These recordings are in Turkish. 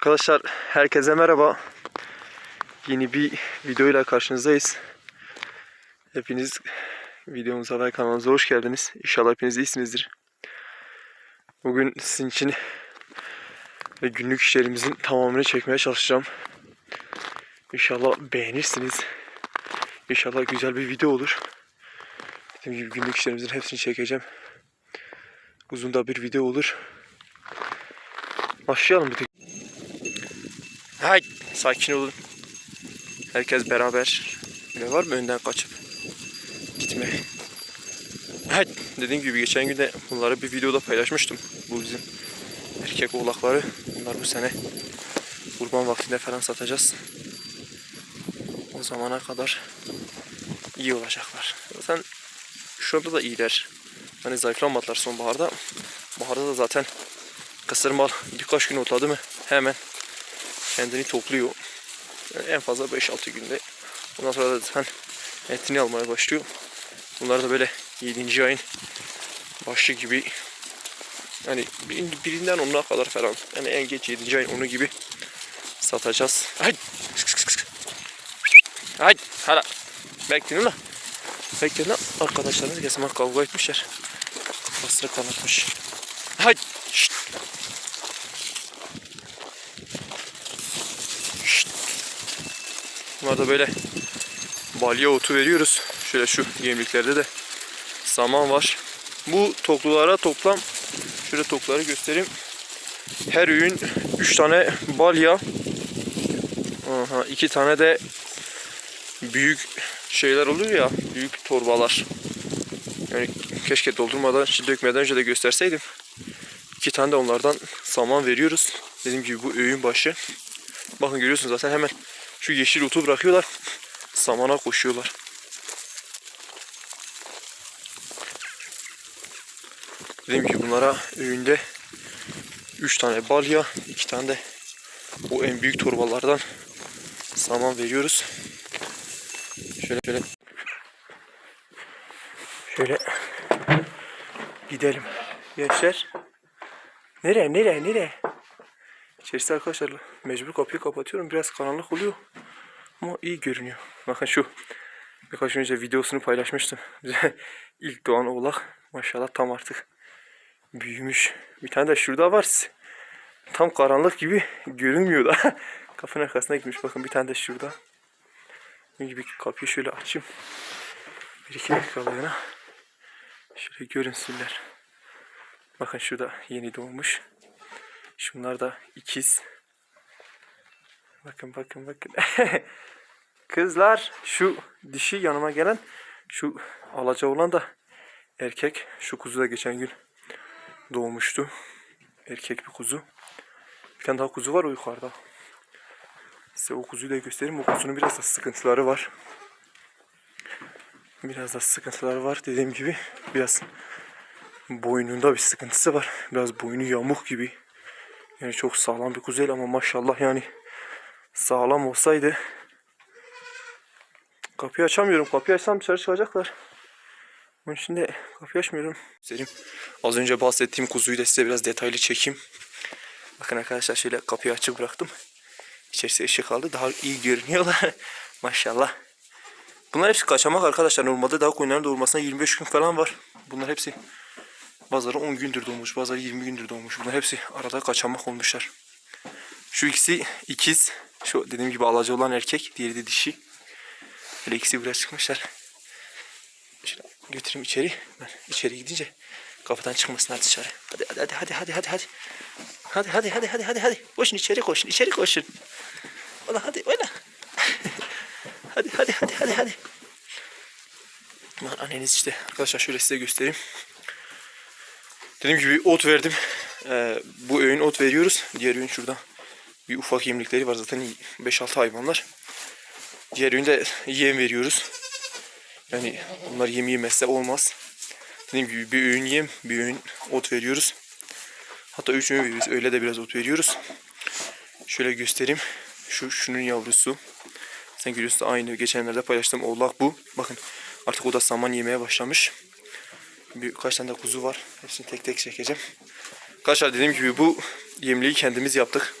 Arkadaşlar herkese merhaba. Yeni bir videoyla karşınızdayız. Hepiniz videomuza ve kanalımıza hoş geldiniz. İnşallah hepiniz iyisinizdir. Bugün sizin için ve günlük işlerimizin tamamını çekmeye çalışacağım. İnşallah beğenirsiniz. İnşallah güzel bir video olur. Dediğim gibi günlük işlerimizin hepsini çekeceğim. Uzun da bir video olur. Başlayalım bir tek. Hay sakin olun. Herkes beraber. Ne var mı önden kaçıp gitme. Hay dediğim gibi geçen gün de bunları bir videoda paylaşmıştım. Bu bizim erkek oğlakları. Bunlar bu sene kurban vaktinde falan satacağız. O zamana kadar iyi olacaklar. Zaten şu anda da iyiler. Hani zayıflamadılar sonbaharda. Baharda da zaten kısır mal birkaç gün otladı mı hemen kendini topluyor. Yani en fazla 5-6 günde. Ondan sonra da zaten etini almaya başlıyor. Bunlar da böyle 7. ayın başı gibi yani bir- birinden onuna kadar falan. Yani en geç 7. ayın onu gibi satacağız. Haydi. Haydi. Hala. Bekleyin lan. Bekleyin lan. Arkadaşlarınız gelsin bak kavga etmişler. Kafasını kanatmış. Haydi. Bunlar da böyle balya otu veriyoruz. Şöyle şu yemliklerde de saman var. Bu toklulara toplam şöyle tokları göstereyim. Her öğün 3 tane balya. Aha, 2 tane de büyük şeyler oluyor ya. Büyük torbalar. Yani keşke doldurmadan, dökmeden önce de gösterseydim. İki tane de onlardan saman veriyoruz. Dediğim gibi bu öğün başı. Bakın görüyorsunuz zaten hemen şu yeşil otu bırakıyorlar. Samana koşuyorlar. Dediğim gibi bunlara öğünde 3 tane balya, 2 tane de bu en büyük torbalardan saman veriyoruz. Şöyle şöyle şöyle gidelim gençler. Nereye nereye nereye? İçerisi arkadaşlar mecbur kapıyı kapatıyorum. Biraz karanlık oluyor. Ama iyi görünüyor. Bakın şu birkaç önce videosunu paylaşmıştım. Bize ilk doğan oğlak. Maşallah tam artık büyümüş. Bir tane de şurada var. Tam karanlık gibi görünmüyor da. Kapının arkasına gitmiş. Bakın bir tane de şurada. Bunun gibi kapıyı şöyle açayım. Bir iki dakikalığına. Şöyle görünsünler. Bakın şurada yeni doğmuş. Şunlar da ikiz. Bakın bakın bakın. Kızlar şu dişi yanıma gelen şu alaca olan da erkek. Şu kuzu da geçen gün doğmuştu. Erkek bir kuzu. Bir tane daha kuzu var o yukarıda. Size o kuzuyu da göstereyim. O kuzunun biraz da sıkıntıları var. Biraz da sıkıntıları var. Dediğim gibi biraz boynunda bir sıkıntısı var. Biraz boynu yamuk gibi. Yani çok sağlam bir kuzu değil ama maşallah yani sağlam olsaydı kapıyı açamıyorum. Kapıyı açsam dışarı çıkacaklar. Onun için de kapıyı açmıyorum. Selim az önce bahsettiğim kuzuyu da size biraz detaylı çekeyim. Bakın arkadaşlar şöyle kapıyı açık bıraktım. İçerisi ışık kaldı. Daha iyi görünüyorlar. Maşallah. Bunlar hepsi kaçamak arkadaşlar. Normalde daha koyunların doğurmasına 25 gün falan var. Bunlar hepsi bazıları 10 gündür doğmuş. Bazıları 20 gündür doğmuş. Bunlar hepsi arada kaçamak olmuşlar. Şu ikisi ikiz. Şu dediğim gibi alaca olan erkek. Diğeri de dişi. Böyle ikisi buraya çıkmışlar. Şöyle götüreyim içeri. Ben içeri gidince kapıdan çıkmasınlar dışarı. Hadi hadi hadi hadi hadi hadi hadi. Hadi hadi hadi hadi hadi. Koşun içeri koşun içeri koşun. Ola hadi ola. hadi hadi hadi hadi hadi. Aman anneniz işte. Arkadaşlar şöyle size göstereyim. Dediğim gibi ot verdim. Ee, bu öğün ot veriyoruz. Diğer öğün şurada. Bir ufak yemlikleri var zaten 5-6 hayvanlar. Diğer öğünde yem veriyoruz. Yani onlar yem yemezse olmaz. Dediğim gibi bir öğün yem, bir öğün ot veriyoruz. Hatta üç öğün veriyoruz. Öyle de biraz ot veriyoruz. Şöyle göstereyim. Şu şunun yavrusu. Sen görüyorsun aynı geçenlerde paylaştığım oğlak bu. Bakın artık o da saman yemeye başlamış. Birkaç tane de kuzu var. Hepsini tek tek çekeceğim. Arkadaşlar dediğim gibi bu yemliği kendimiz yaptık.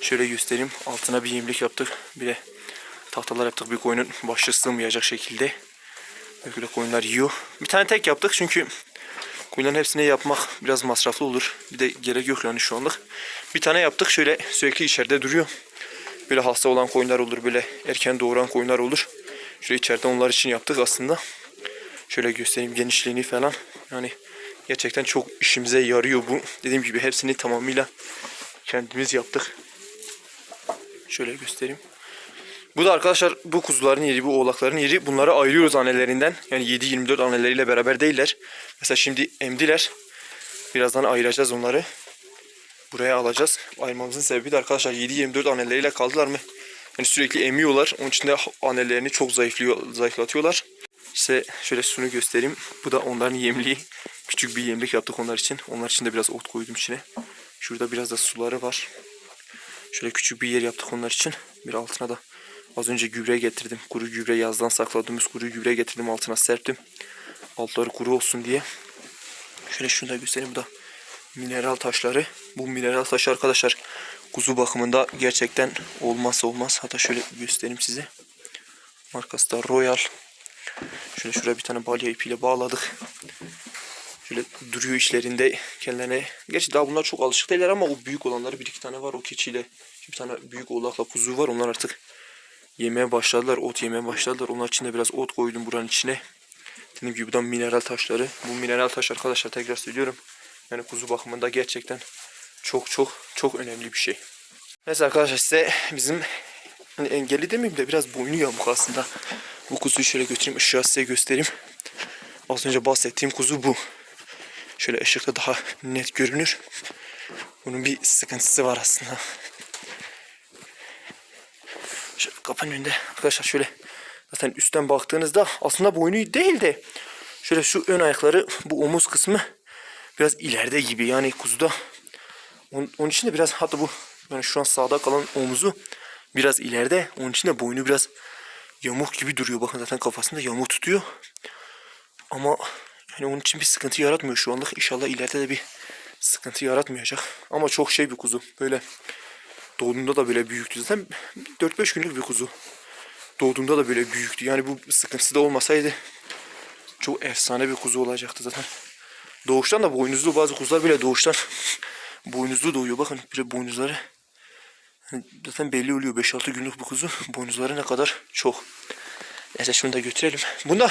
Şöyle göstereyim. Altına bir yemlik yaptık. Bir de tahtalar yaptık bir koyunun başı sığmayacak şekilde. Böyle koyunlar yiyor. Bir tane tek yaptık çünkü koyunların hepsini yapmak biraz masraflı olur. Bir de gerek yok yani şu anlık. Bir tane yaptık şöyle sürekli içeride duruyor. Böyle hasta olan koyunlar olur böyle erken doğuran koyunlar olur. Şöyle içeride onlar için yaptık aslında. Şöyle göstereyim genişliğini falan. Yani gerçekten çok işimize yarıyor bu. Dediğim gibi hepsini tamamıyla kendimiz yaptık. Şöyle göstereyim. Bu da arkadaşlar bu kuzuların yeri, bu oğlakların yeri. Bunları ayırıyoruz annelerinden. Yani 7-24 anneleriyle beraber değiller. Mesela şimdi emdiler. Birazdan ayıracağız onları. Buraya alacağız. Ayırmamızın sebebi de arkadaşlar 7-24 anneleriyle kaldılar mı? Yani sürekli emiyorlar. Onun için de annelerini çok zayıflıyor, zayıflatıyorlar. İşte şöyle şunu göstereyim. Bu da onların yemliği. Küçük bir yemlik yaptık onlar için. Onlar için de biraz ot koydum içine. Şurada biraz da suları var. Şöyle küçük bir yer yaptık onlar için. Bir altına da az önce gübre getirdim. Kuru gübre yazdan sakladığımız kuru gübre getirdim altına serptim. Altları kuru olsun diye. Şöyle şunu da göstereyim. Bu da mineral taşları. Bu mineral taşı arkadaşlar kuzu bakımında gerçekten olmazsa olmaz. Hatta şöyle göstereyim size. Markası da Royal. Şöyle şuraya bir tane balya ipiyle bağladık. Şöyle duruyor işlerinde kendilerine. Gerçi daha bunlar çok alışık değiller ama o büyük olanları bir iki tane var. O keçiyle bir tane büyük oğlakla kuzu var. Onlar artık yemeye başladılar. Ot yemeye başladılar. Onlar için de biraz ot koydum buranın içine. Dediğim gibi buradan mineral taşları. Bu mineral taş arkadaşlar tekrar söylüyorum. Yani kuzu bakımında gerçekten çok çok çok önemli bir şey. Neyse arkadaşlar size bizim hani engelli demeyeyim de biraz boynu yamuk aslında. Bu kuzuyu şöyle götüreyim ışığa size göstereyim. Az önce bahsettiğim kuzu bu. Şöyle ışıkta daha net görünür. Bunun bir sıkıntısı var aslında. Şöyle kapının önünde arkadaşlar şöyle zaten üstten baktığınızda aslında boynu değil de şöyle şu ön ayakları bu omuz kısmı biraz ileride gibi yani kuzuda onun, onun için de biraz hatta bu yani şu an sağda kalan omuzu biraz ileride onun için de boynu biraz yamuk gibi duruyor. Bakın zaten kafasında yamuk tutuyor. Ama yani onun için bir sıkıntı yaratmıyor şu anlık. İnşallah ileride de bir sıkıntı yaratmayacak. Ama çok şey bir kuzu. Böyle doğduğunda da böyle büyüktü. Zaten 4-5 günlük bir kuzu. Doğduğunda da böyle büyüktü. Yani bu sıkıntısı da olmasaydı çok efsane bir kuzu olacaktı zaten. Doğuştan da boynuzlu bazı kuzular bile doğuştan boynuzlu doğuyor. Bakın bile boynuzları zaten belli oluyor. 5-6 günlük bu kuzu. Boynuzları ne kadar çok. Neyse şunu da götürelim. Bunda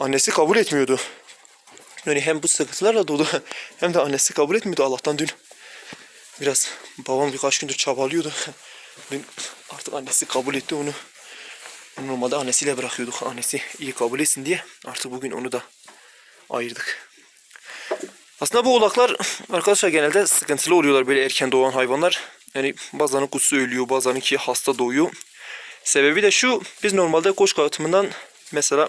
annesi kabul etmiyordu. Yani hem bu sıkıntılarla doğdu hem de annesi kabul etmiyordu. Allah'tan dün biraz babam birkaç gündür çabalıyordu. Dün artık annesi kabul etti onu. Normalde annesiyle bırakıyorduk. Annesi iyi kabul etsin diye. Artık bugün onu da ayırdık. Aslında bu oğlaklar arkadaşlar genelde sıkıntılı oluyorlar böyle erken doğan hayvanlar. Yani bazılarının kuzusu ölüyor, bazılarınınki hasta doğuyor. Sebebi de şu, biz normalde koç kalıtımından mesela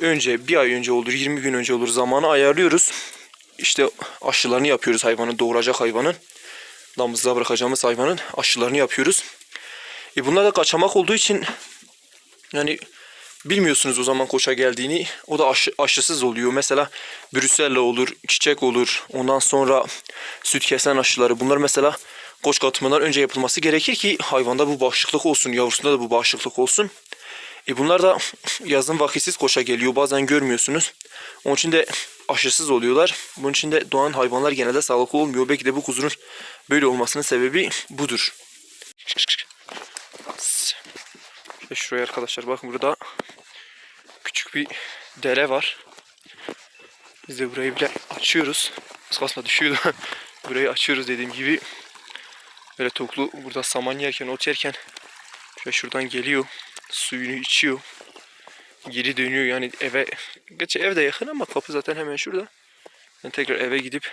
önce bir ay önce olur, 20 gün önce olur zamanı ayarlıyoruz. İşte aşılarını yapıyoruz hayvanın, doğuracak hayvanın. Damızlığa bırakacağımız hayvanın aşılarını yapıyoruz. E bunlar da kaçamak olduğu için yani bilmiyorsunuz o zaman koça geldiğini. O da aşı, aşısız oluyor. Mesela Brüssella olur, çiçek olur. Ondan sonra süt kesen aşıları. Bunlar mesela koç katımından önce yapılması gerekir ki hayvanda bu bağışıklık olsun. Yavrusunda da bu bağışıklık olsun. E bunlar da yazın vakitsiz koşa geliyor. Bazen görmüyorsunuz. Onun için de aşısız oluyorlar. Bunun için de doğan hayvanlar genelde sağlıklı olmuyor. Belki de bu kuzunun böyle olmasının sebebi budur. Ve şuraya arkadaşlar bakın burada küçük bir dere var. Biz de burayı bile açıyoruz. Az kalsın düşüyordu. burayı açıyoruz dediğim gibi. Böyle toklu burada saman yerken, ot yerken şöyle şuradan geliyor. Suyunu içiyor. Geri dönüyor yani eve. Gerçi ev de yakın ama kapı zaten hemen şurada. Yani tekrar eve gidip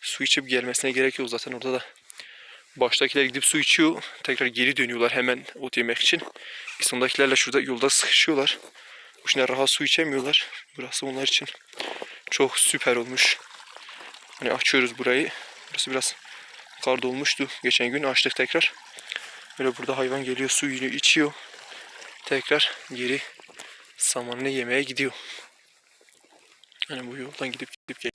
su içip gelmesine gerek yok zaten orada da Baştakiler gidip su içiyor. Tekrar geri dönüyorlar hemen ot yemek için. Sondakilerle şurada yolda sıkışıyorlar. Şimdi rahat su içemiyorlar. Burası onlar için çok süper olmuş. Hani açıyoruz burayı. Burası biraz kar dolmuştu. Geçen gün açtık tekrar. Böyle burada hayvan geliyor suyunu içiyor. Tekrar geri samanını yemeye gidiyor. Hani bu yoldan gidip gidip gel.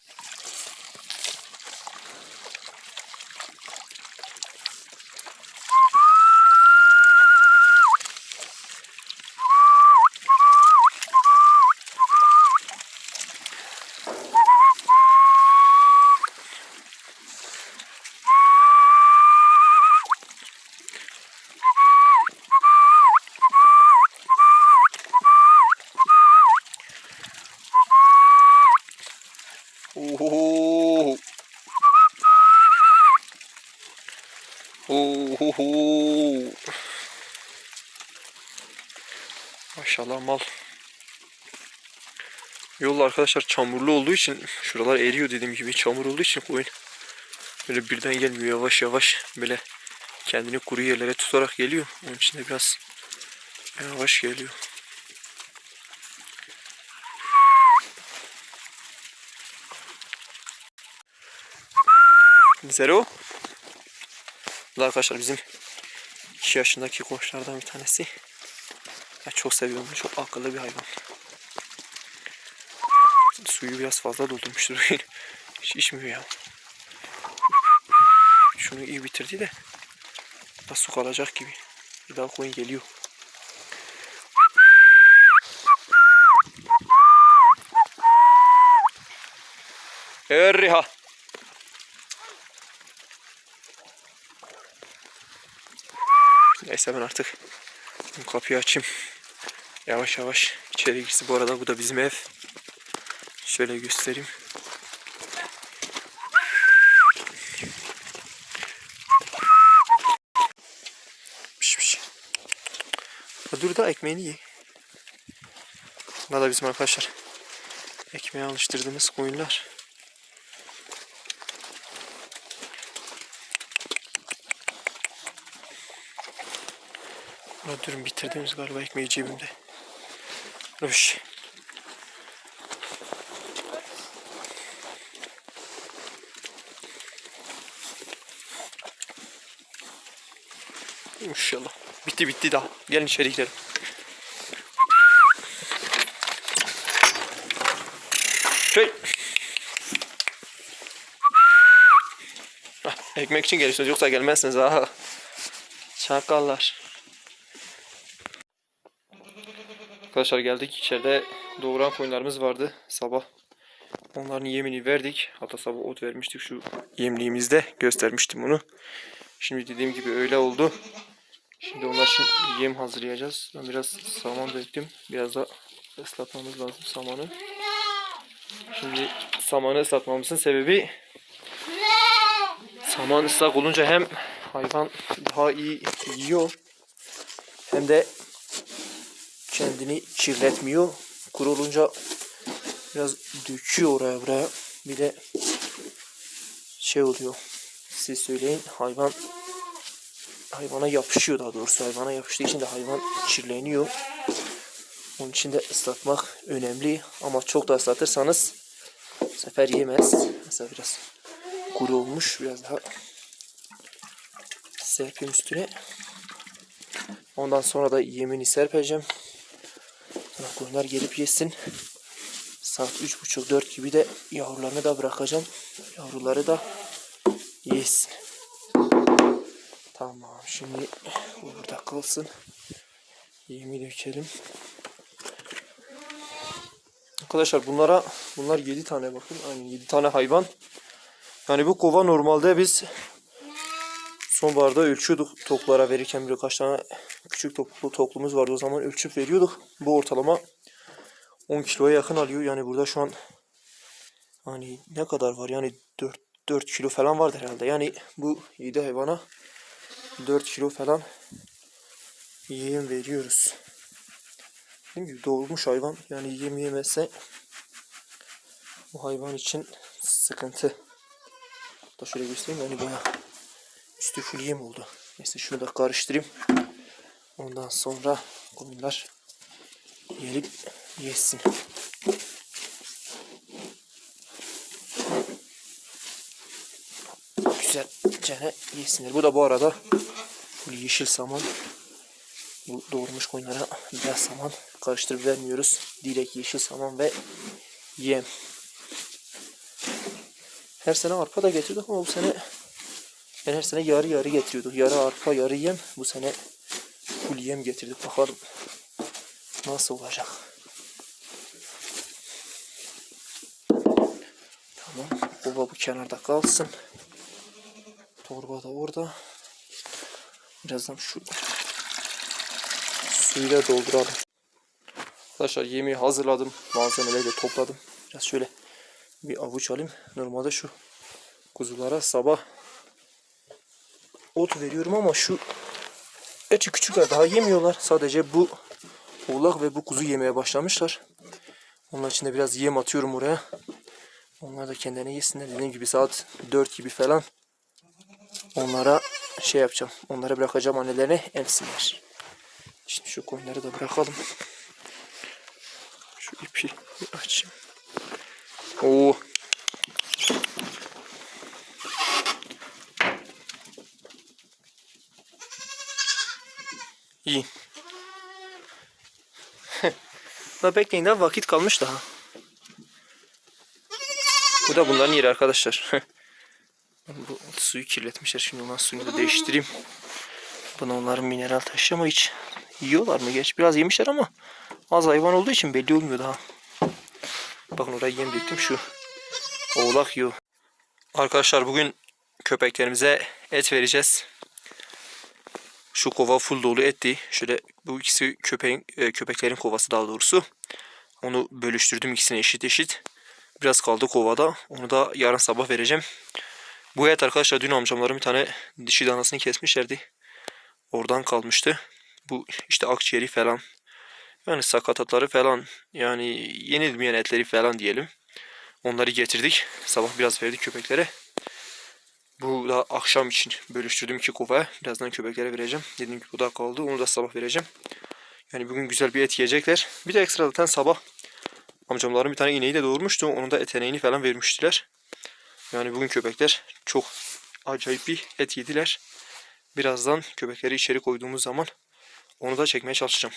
Maşallah mal. Yol arkadaşlar çamurlu olduğu için şuralar eriyor dediğim gibi çamur olduğu için koyun böyle birden gelmiyor yavaş yavaş böyle kendini kuru yerlere tutarak geliyor. Onun için de biraz yavaş geliyor. Zero. Bu da arkadaşlar bizim 2 yaşındaki koçlardan bir tanesi. Ya çok seviyorum. Çok akıllı bir hayvan. Suyu biraz fazla doldurmuştur. Hiç içmiyor ya. Şunu iyi bitirdi de. Da su kalacak gibi. Bir daha koyun geliyor. Erriha. Neyse ben artık kapıyı açayım. Yavaş yavaş içeri girsin. Bu arada bu da bizim ev. Şöyle göstereyim. Piş piş. Dur da ekmeğini ye. Bunlar da bizim arkadaşlar. Ekmeğe alıştırdığımız koyunlar. Durun bitirdiğimiz galiba ekmeği cebimde. Hoş. İnşallah. Bitti bitti daha. Gelin içeri gidelim. Şey. Hah, ekmek için geliyorsunuz yoksa gelmezsiniz ha. Çakallar. Arkadaşlar geldik içeride doğuran koyunlarımız vardı sabah. Onların yemini verdik. Hatta sabah ot vermiştik şu yemliğimizde. Göstermiştim bunu. Şimdi dediğim gibi öyle oldu. Şimdi onlar için yem hazırlayacağız. Ben biraz saman döktüm. Biraz da ıslatmamız lazım samanı. Şimdi samanı ıslatmamızın sebebi saman ıslak olunca hem hayvan daha iyi yiyor hem de kendini kirletmiyor. Kuru olunca biraz döküyor oraya buraya. Bir de şey oluyor. Siz söyleyin hayvan hayvana yapışıyor daha doğrusu. Hayvana yapıştığı için de hayvan kirleniyor. Onun için de ıslatmak önemli. Ama çok da ıslatırsanız bu sefer yemez. Mesela biraz kuru olmuş. Biraz daha serpeyim üstüne. Ondan sonra da yemini serpeceğim. Koyunlar gelip yesin. Saat üç buçuk dört gibi de yavrularını da bırakacağım. Yavruları da yesin. Tamam şimdi bu burada kalsın. Yemi dökelim. Arkadaşlar bunlara bunlar 7 tane bakın. Aynen 7 tane hayvan. Yani bu kova normalde biz sonbaharda ölçüyorduk toklara verirken birkaç tane küçük toplu toplumuz vardı o zaman ölçüp veriyorduk. Bu ortalama 10 kiloya yakın alıyor. Yani burada şu an hani ne kadar var? Yani 4 4 kilo falan vardır herhalde. Yani bu 7 hayvana 4 kilo falan yem veriyoruz. Dediğim gibi doğurmuş hayvan yani yem yemezse bu hayvan için sıkıntı. Da şöyle göstereyim yani bayağı üstü full yem oldu. Neyse şunu da karıştırayım. Ondan sonra koyunlar gelip yesin. Güzelce yesinler. Bu da bu arada full yeşil saman. Bu doğurmuş koyunlara beyaz saman karıştırıp vermiyoruz. Direkt yeşil saman ve yem. Her sene arpa da getirdik ama bu sene ben her sene yarı yarı getiriyorduk. Yarı arpa yarı yem. Bu sene full yem getirdik. Bakalım nasıl olacak. Tamam. Kova bu kenarda kalsın. Torba da orada. Birazdan şu suyla dolduralım. Arkadaşlar yemeği hazırladım. Malzemeleri de topladım. Biraz şöyle bir avuç alayım. Normalde şu kuzulara sabah ot veriyorum ama şu Gerçi küçükler daha yemiyorlar. Sadece bu oğlak ve bu kuzu yemeye başlamışlar. Onun için de biraz yem atıyorum oraya. Onlar da kendilerine yesinler. Dediğim gibi saat 4 gibi falan onlara şey yapacağım. Onlara bırakacağım annelerine emsinler. Şimdi şu koyunları da bırakalım. Şu ipi açayım. Oo. İyi. Da bekleyin daha vakit kalmış daha. Bu da bunların yeri arkadaşlar. Bu suyu kirletmişler. Şimdi onların suyunu da değiştireyim. Buna onların mineral taşı ama hiç yiyorlar mı? Gerçi biraz yemişler ama az hayvan olduğu için belli olmuyor daha. Bakın oraya yem döktüm şu. Oğlak yiyor. Arkadaşlar bugün köpeklerimize et vereceğiz. Şu kova full dolu etti. Şöyle bu ikisi köpeğin e, köpeklerin kovası daha doğrusu. Onu bölüştürdüm ikisine eşit eşit. Biraz kaldı kovada. Onu da yarın sabah vereceğim. Bu et arkadaşlar dün amcamların bir tane dişi danasını kesmişlerdi. Oradan kalmıştı. Bu işte akciğeri falan. Yani sakatatları falan. Yani yenilmeyen etleri falan diyelim. Onları getirdik. Sabah biraz verdik köpeklere. Bu da akşam için bölüştürdüm iki kovaya. Birazdan köpeklere vereceğim. Dediğim gibi bu da kaldı. Onu da sabah vereceğim. Yani bugün güzel bir et yiyecekler. Bir de ekstra zaten sabah amcamların bir tane ineği de doğurmuştu. Onun da eteneğini falan vermiştiler. Yani bugün köpekler çok acayip bir et yediler. Birazdan köpekleri içeri koyduğumuz zaman onu da çekmeye çalışacağım.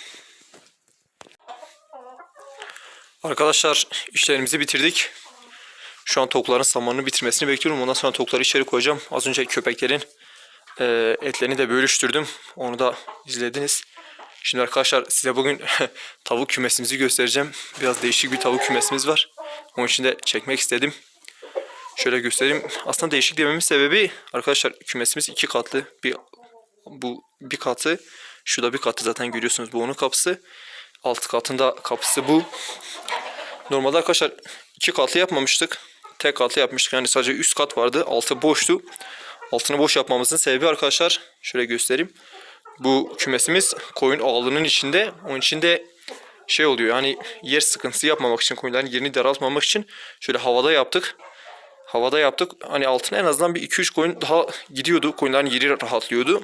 Arkadaşlar işlerimizi bitirdik. Şu an tavukların samanını bitirmesini bekliyorum. Ondan sonra tavukları içeri koyacağım. Az önce köpeklerin e, etlerini de bölüştürdüm. Onu da izlediniz. Şimdi arkadaşlar size bugün tavuk kümesimizi göstereceğim. Biraz değişik bir tavuk kümesimiz var. Onun için de çekmek istedim. Şöyle göstereyim. Aslında değişik dememin sebebi arkadaşlar kümesimiz iki katlı. Bir bu bir katı. Şurada bir katı zaten görüyorsunuz. Bu onun kapısı. Alt katında kapısı bu. Normalde arkadaşlar iki katlı yapmamıştık. Tek katlı yapmıştık. Yani sadece üst kat vardı. Altı boştu. Altını boş yapmamızın sebebi arkadaşlar şöyle göstereyim. Bu kümesimiz koyun ağlının içinde. Onun içinde şey oluyor yani yer sıkıntısı yapmamak için koyunların yerini daraltmamak için şöyle havada yaptık. Havada yaptık. Hani altına en azından bir 2-3 koyun daha gidiyordu. Koyunların yeri rahatlıyordu.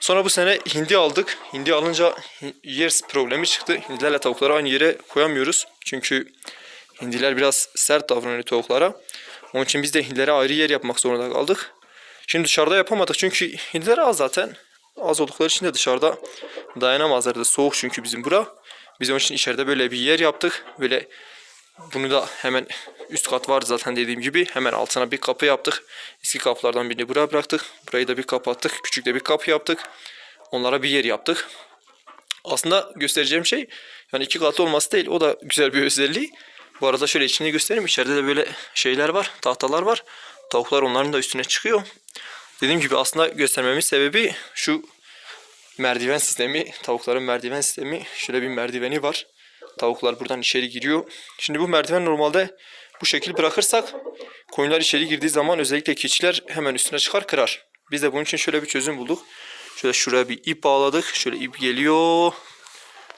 Sonra bu sene hindi aldık. Hindi alınca yer problemi çıktı. Hindilerle tavukları aynı yere koyamıyoruz. Çünkü hindiler biraz sert davranıyor tavuklara. Onun için biz de hindilere ayrı yer yapmak zorunda kaldık. Şimdi dışarıda yapamadık çünkü hindiler az zaten. Az oldukları için de dışarıda dayanamazlardı. Soğuk çünkü bizim bura. Biz onun için içeride böyle bir yer yaptık. Böyle bunu da hemen üst kat vardı zaten dediğim gibi. Hemen altına bir kapı yaptık. Eski kapılardan birini buraya bıraktık. Burayı da bir kapattık. Küçük de bir kapı yaptık. Onlara bir yer yaptık. Aslında göstereceğim şey yani iki katlı olması değil. O da güzel bir özelliği. Bu arada şöyle içini göstereyim. İçeride de böyle şeyler var. Tahtalar var. Tavuklar onların da üstüne çıkıyor. Dediğim gibi aslında göstermemin sebebi şu merdiven sistemi. Tavukların merdiven sistemi. Şöyle bir merdiveni var. Tavuklar buradan içeri giriyor. Şimdi bu merdiven normalde bu şekil bırakırsak koyunlar içeri girdiği zaman özellikle keçiler hemen üstüne çıkar kırar. Biz de bunun için şöyle bir çözüm bulduk. Şöyle şuraya bir ip bağladık. Şöyle ip geliyor.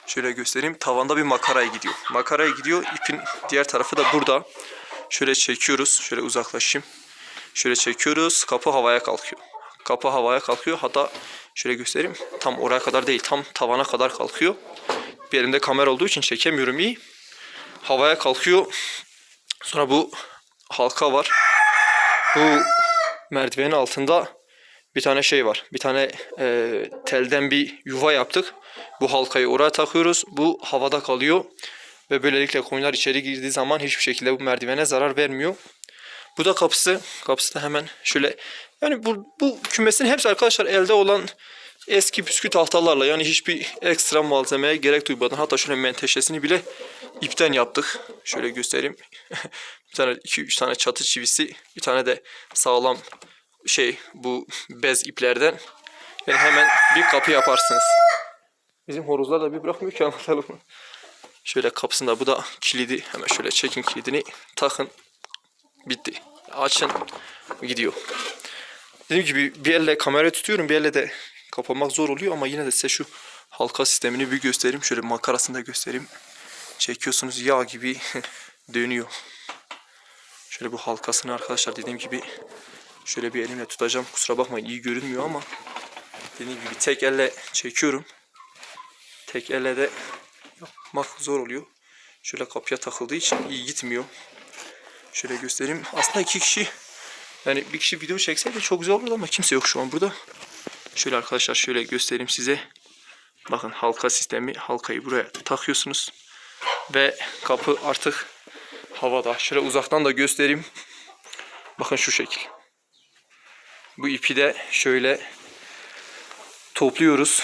Şöyle göstereyim. Tavanda bir makaraya gidiyor. Makaraya gidiyor. İpin diğer tarafı da burada. Şöyle çekiyoruz. Şöyle uzaklaşayım. Şöyle çekiyoruz. Kapı havaya kalkıyor. Kapı havaya kalkıyor. Hatta şöyle göstereyim. Tam oraya kadar değil. Tam tavana kadar kalkıyor. Bir elimde kamera olduğu için çekemiyorum iyi. Havaya kalkıyor. Sonra bu halka var. Bu merdivenin altında bir tane şey var. Bir tane e, telden bir yuva yaptık. Bu halkayı oraya takıyoruz. Bu havada kalıyor. Ve böylelikle koyunlar içeri girdiği zaman hiçbir şekilde bu merdivene zarar vermiyor. Bu da kapısı. Kapısı da hemen şöyle. Yani bu, bu kümesin hepsi arkadaşlar elde olan eski püskü tahtalarla yani hiçbir ekstra malzemeye gerek duymadan hatta şöyle menteşesini bile ipten yaptık. Şöyle göstereyim. bir tane iki üç tane çatı çivisi, bir tane de sağlam şey bu bez iplerden yani hemen bir kapı yaparsınız. Bizim horozlar da bir bırakmıyor ki anlatalım. Şöyle kapısında bu da kilidi. Hemen şöyle çekin kilidini takın. Bitti. Açın. Gidiyor. Dediğim gibi bir elle kamera tutuyorum bir elle de kapamak zor oluyor ama yine de size şu halka sistemini bir göstereyim. Şöyle makarasını da göstereyim. Çekiyorsunuz yağ gibi dönüyor. Şöyle bu halkasını arkadaşlar dediğim gibi şöyle bir elimle tutacağım. Kusura bakmayın iyi görünmüyor ama dediğim gibi tek elle çekiyorum. Tek elle de yapmak zor oluyor. Şöyle kapıya takıldığı için iyi gitmiyor. Şöyle göstereyim. Aslında iki kişi yani bir kişi video çekseydi çok güzel olurdu ama kimse yok şu an burada. Şöyle arkadaşlar şöyle göstereyim size. Bakın halka sistemi. Halkayı buraya takıyorsunuz. Ve kapı artık havada. Şöyle uzaktan da göstereyim. Bakın şu şekil. Bu ipi de şöyle topluyoruz.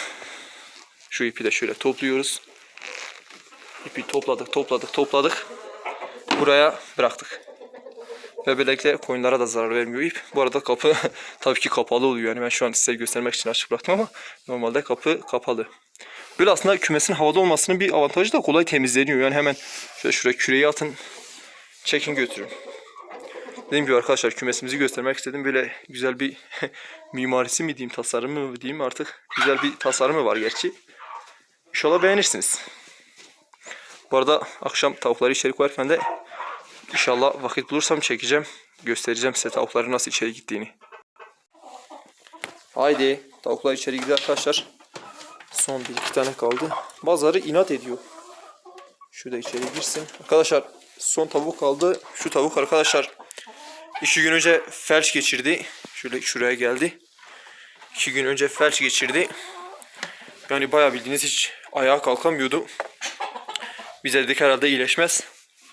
Şu ipi de şöyle topluyoruz. İpi topladık, topladık, topladık. Buraya bıraktık. Ve böylelikle koyunlara da zarar vermiyor ip. Bu arada kapı tabii ki kapalı oluyor. Yani ben şu an size göstermek için açık bıraktım ama normalde kapı kapalı. Böyle aslında kümesin havada olmasının bir avantajı da kolay temizleniyor. Yani hemen şöyle şuraya küreği atın, çekin götürün. Dediğim gibi arkadaşlar kümesimizi göstermek istedim. Böyle güzel bir mimarisi mi diyeyim, tasarımı mı diyeyim artık. Güzel bir tasarımı var gerçi. İnşallah beğenirsiniz. Bu arada akşam tavukları içeri koyarken de inşallah vakit bulursam çekeceğim. Göstereceğim size tavukların nasıl içeri gittiğini. Haydi tavuklar içeri gidiyor arkadaşlar. Son bir iki tane kaldı. Bazıları inat ediyor. Şurada içeri girsin. Arkadaşlar son tavuk kaldı. Şu tavuk arkadaşlar iki gün önce felç geçirdi. Şöyle şuraya geldi. İki gün önce felç geçirdi. Yani bayağı bildiğiniz hiç ayağa kalkamıyordu. Biz dedik herhalde iyileşmez.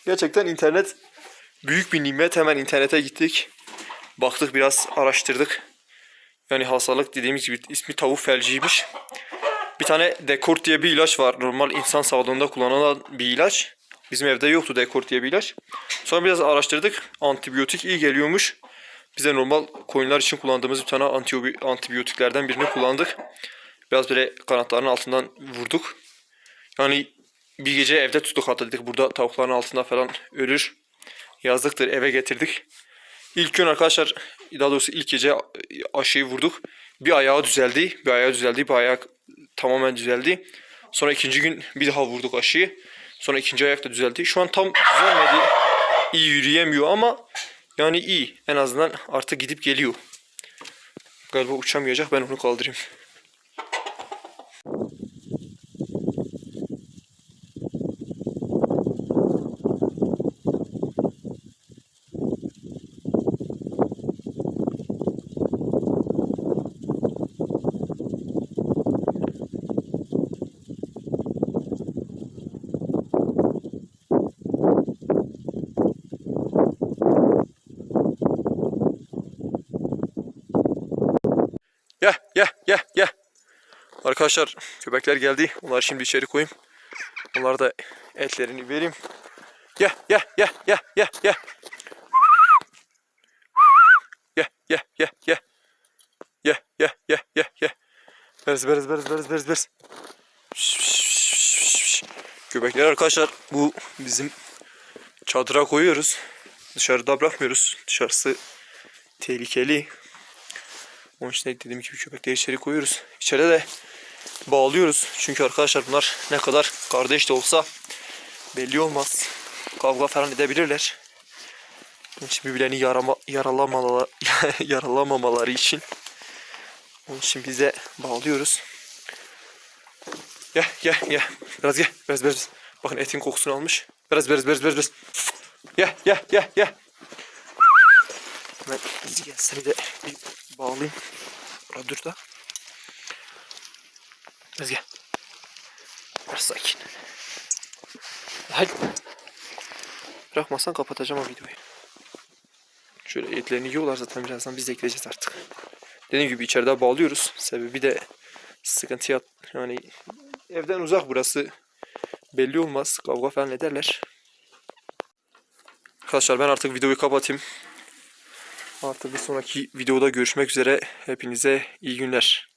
Gerçekten internet büyük bir nimet. Hemen internete gittik. Baktık biraz araştırdık. Yani hastalık dediğimiz gibi ismi tavuk felciymiş. Bir tane Dekort diye bir ilaç var. Normal insan sağlığında kullanılan bir ilaç. Bizim evde yoktu Dekort diye bir ilaç. Sonra biraz araştırdık. Antibiyotik iyi geliyormuş. Bize normal koyunlar için kullandığımız bir tane antibi- antibiyotiklerden birini kullandık. Biraz böyle kanatlarının altından vurduk. Yani bir gece evde tuttuk hatta dedik burada tavukların altında falan ölür. Yazdıktır eve getirdik. İlk gün arkadaşlar daha doğrusu ilk gece aşıyı vurduk. Bir ayağı düzeldi. Bir ayağı düzeldi. Bir ayak tamamen düzeldi. Sonra ikinci gün bir daha vurduk aşıyı. Sonra ikinci ayak da düzeldi. Şu an tam düzelmedi. İyi yürüyemiyor ama yani iyi. En azından artık gidip geliyor. Galiba uçamayacak. Ben onu kaldırayım. Gel gel gel gel. Arkadaşlar köpekler geldi. Onları şimdi içeri koyayım. Onlara da etlerini vereyim. Gel gel gel gel gel gel. Gel gel gel gel. Gel gel gel gel gel. Beriz beriz beriz beriz beriz beriz. Köpekler arkadaşlar bu bizim çadıra koyuyoruz. Dışarıda bırakmıyoruz. Dışarısı tehlikeli. Onun için de dediğim gibi köpekleri içeri koyuyoruz. İçeride de bağlıyoruz. Çünkü arkadaşlar bunlar ne kadar kardeş de olsa belli olmaz. Kavga falan edebilirler. Onun için birbirlerini yarama, yaralamamaları, yaralamamaları için onun için bize bağlıyoruz. Gel gel gel. Biraz gel. Biraz biraz. Bakın etin kokusunu almış. Biraz biraz biraz biraz. biraz. Gel gel gel gel. Ben izi gel seni de bir bağlayayım. Dur, dur da. Biraz sakin. Hadi. Bırakmazsan kapatacağım o videoyu. Şöyle etlerini yiyorlar zaten birazdan biz de ekleyeceğiz artık. Dediğim gibi içeride bağlıyoruz. Sebebi de sıkıntıya yani evden uzak burası belli olmaz. Kavga falan ederler. Arkadaşlar ben artık videoyu kapatayım. Artık bir sonraki videoda görüşmek üzere. Hepinize iyi günler.